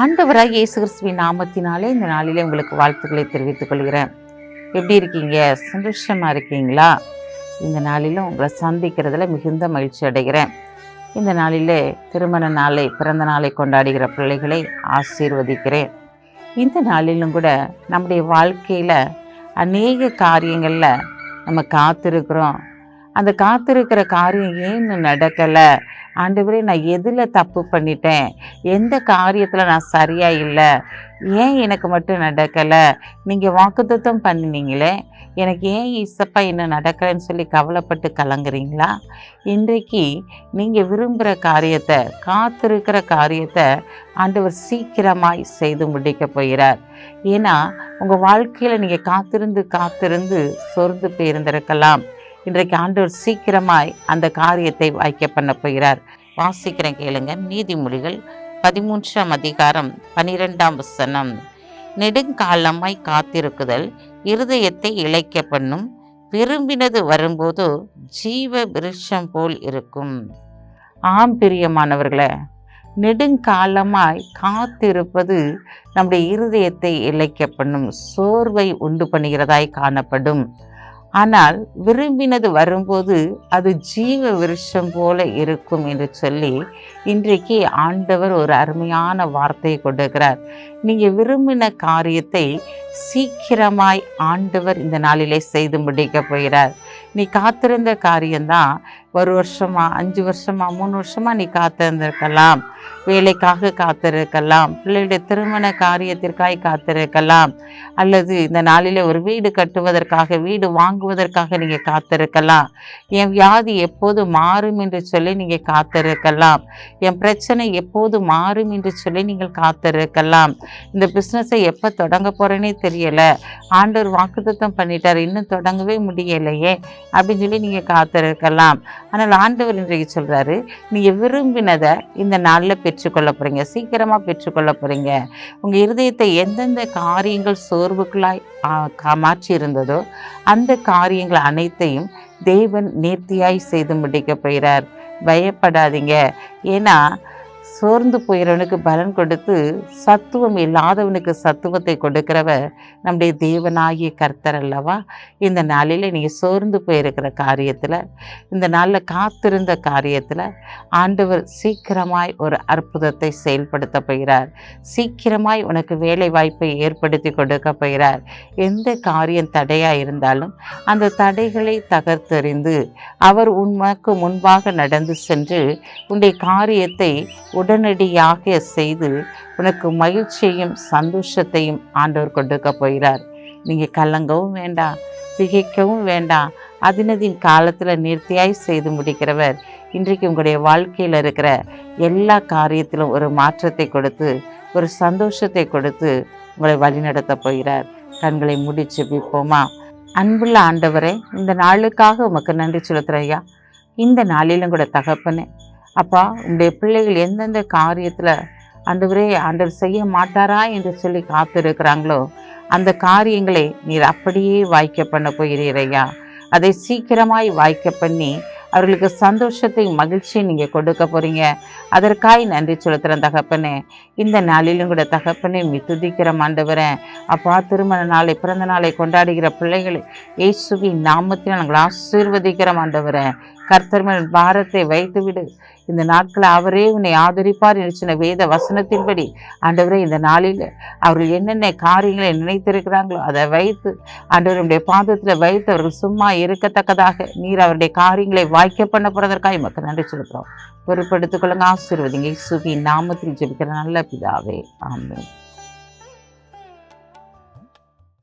ஆண்டவராக இயேசு கிறிஸ்துவின் நாமத்தினாலே இந்த நாளிலே உங்களுக்கு வாழ்த்துக்களை தெரிவித்துக் கொள்கிறேன். எப்படி இருக்கீங்க? சந்தோஷமாக இருக்கீங்களா? இந்த நாளிலும் உங்களை சந்திக்கிறதுல மிகுந்த மகிழ்ச்சி அடைகிறேன். இந்த நாளிலே திருமண நாளை பிறந்த நாளை கொண்டாடுகிற பிள்ளைகளை ஆசீர்வதிக்கிறேன். இந்த நாளிலும் கூட நம்முடைய வாழ்க்கையில் அநேக காரியங்களில் நம்ம காத்திருக்கிறோம். அந்த காத்திருக்கிற காரியம் ஏன் நடக்கலை. ஆண்டவரே நான் எதில் தப்பு பண்ணிட்டேன்? எந்த காரியத்தில் நான் சரியாக இல்லை? ஏன் எனக்கு மட்டும் நடக்கலை? நீங்கள் வாக்குத்தத்தம் பண்ணினீங்களே. எனக்கு ஏன் இசப்பா இன்னும் நடக்கலைன்னு சொல்லி கவலைப்பட்டு கலங்குறீங்களா? இன்றைக்கு நீங்கள் விரும்புகிற காரியத்தை காத்திருக்கிற காரியத்தை ஆண்டவர் சீக்கிரமாய் செய்து முடிக்க போகிறார். ஏன்னா உங்கள் வாழ்க்கையில் நீங்கள் காத்திருந்து காத்திருந்து சொர்ந்து போயிருந்திருக்கலாம். இன்றைக்கு ஆண்டவர் சீக்கிரமாய் அந்த காரியத்தை வாய்க்க பண்ண போகிறார். வாசிக்கிறேன் கேளுங்க. நீதிமொழிகள் பதிமூன்றாம் அதிகாரம் பனிரெண்டாம் வசனம். நெடுங்காலமாய் காத்திருக்குதல் இருதயத்தை இழைக்க பண்ணும். விரும்பினது வரும்போது ஜீவ விருஷம் போல் இருக்கும். ஆம் பிரியமானவர்களே நெடுங்காலமாய் காத்திருப்பது நம்முடைய இருதயத்தை இழைக்க பண்ணும். சோர்வை உண்டு பண்ணுகிறதாய் காணப்படும். ஆனால் விரும்பினது வரும்போது அது ஜீவ விருஷம் போல இருக்கும் என்று சொல்லி இன்றைக்கு ஆண்டவர் ஒரு அருமையான வார்த்தையை கொடுக்கிறார். நீங்கள் விரும்பின காரியத்தை சீக்கிரமாய் ஆண்டவர் இந்த நாளிலே செய்து முடிக்க போகிறார். நீ காத்திருந்த காரியம்தான் ஒரு வருஷமா அஞ்சு வருஷமா மூணு வருஷமா நீ காத்திருந்திருக்கலாம். வேலைக்காக காத்திருக்கலாம். பிள்ளையுடைய திருமண காரியத்திற்காக காத்திருக்கலாம். அல்லது இந்த நாளில் ஒரு வீடு கட்டுவதற்காக வீடு வாங்குவதற்காக நீங்கள் காத்திருக்கலாம். என் வியாதி எப்போது மாறும் என்று சொல்லி நீங்கள் காத்திருக்கலாம். என் பிரச்சனை எப்போது மாறும் என்று சொல்லி நீங்கள் காத்திருக்கலாம். இந்த பிஸ்னஸை எப்போ தொடங்க போகிறேனே தெரியலை. ஆண்டவர் வாக்குத்தம் பண்ணிட்டார். இன்னும் தொடங்கவே முடியலையே. அப்படின்னு சொல்லி நீங்கள் காத்திருக்கலாம். ஆனால் ஆண்டவர் இன்றைக்கு சொல்கிறாரு நீங்கள் விரும்பினதை இந்த நாளில் பெற்றுக்கொள்ள போகிறீங்க சீக்கிரமாக பெற்றுக்கொள்ள போகிறீங்க உங்கள் இருதயத்தை எந்தெந்த காரியங்கள் சோர்வுகளாய் மாற்றி இருந்ததோ அந்த காரியங்கள் அனைத்தையும் தேவன் நேர்த்தியாய் செய்து முடிக்க போகிறார். பயப்படாதீங்க. ஏன்னா சோர்ந்து போயிறவனுக்கு பலன் கொடுத்து சத்துவம் இல்லாதவனுக்கு சத்துவத்தை கொடுக்கிறவர் நம்முடைய தேவனாகிய கர்த்தர் அல்லவா? இந்த நாளில் நீங்கள் சோர்ந்து போயிருக்கிற காரியத்தில் இந்த நாளில் காத்திருந்த காரியத்தில் ஆண்டவர் சீக்கிரமாய் ஒரு அற்புதத்தை செயல்படுத்த போகிறார். சீக்கிரமாய் உனக்கு வேலை வாய்ப்பை ஏற்படுத்தி கொடுக்க போகிறார். எந்த காரியம் தடையாக இருந்தாலும் அந்த தடைகளை தகர்த்தெறிந்து அவர் உனக்கு முன்பாக நடந்து சென்று உன்னுடைய காரியத்தை உடனடியாக செய்து உனக்கு மகிழ்ச்சியையும் சந்தோஷத்தையும் ஆண்டவர் கொடுக்க போகிறார். நீங்கள் கலங்கவும் வேண்டாம் திகைக்கவும் வேண்டாம் அதினதின் காலத்தில் நேர்த்தியாய் செய்து முடிக்கிறவர். இன்றைக்கு உங்களுடைய வாழ்க்கையில் இருக்கிற எல்லா காரியத்திலும் ஒரு மாற்றத்தை கொடுத்து ஒரு சந்தோஷத்தை கொடுத்து உங்களை வழிநடத்த போகிறார். கண்களை முடித்து ஜெபிப்போமா அன்புள்ள ஆண்டவரே இந்த நாளுக்காக உமக்கு நன்றி செலுத்துறேன் இந்த நாளிலும் கூட தகப்பனே அப்பா உங்களுடைய பிள்ளைகள் எந்தெந்த காரியத்தில் ஆண்டவரே ஆண்டவர் செய்ய மாட்டாரா என்று சொல்லி காத்திருக்கிறாங்களோ அந்த காரியங்களை நீர் அப்படியே வாய்க்க பண்ண போகிறீரையா அதை சீக்கிரமாய் வாய்க்க பண்ணி அவர்களுக்கு சந்தோஷத்தை மகிழ்ச்சியை நீங்கள் கொடுக்க போகிறீங்க அதற்காய் நன்றி செலுத்துகிறேன் தகப்பனே. இந்த நாளிலும் கூட தகப்பனே மித்துதிக்கிற ஆண்டவரேன் அப்பா திருமண நாளை பிறந்த நாளை கொண்டாடுகிற பிள்ளைகளை இயேசுவின் நாமத்தில் நாங்கள் ஆசீர்வதிக்கிற ஆண்டவரேன் கர்த்தர் மேல் பாரத்தை வைத்துவிடு. இந்த நாட்களை அவரே உன்னை ஆதரிப்பார் என்று சொன்ன வேத வசனத்தின்படி ஆண்டவரே இந்த நாளில் அவர்கள் என்னென்ன காரியங்களை நினைத்திருக்கிறாங்களோ அதை வைத்து ஆண்டவருடைய பாதத்தில் வைத்து அவர்கள் சும்மா இருக்கத்தக்கதாக நீர் அவருடைய காரியங்களை வாய்க்க பண்ண போகிறதற்காக மக்கள் நன்றி சொல்கிறோம் பொறுப்படுத்திக் கொள்ளுங்க. ஆசீர்வதிங்க. இயேசுவின் நாமத்தில் ஜெபிக்கிற நல்ல பிதாவே. ஆமே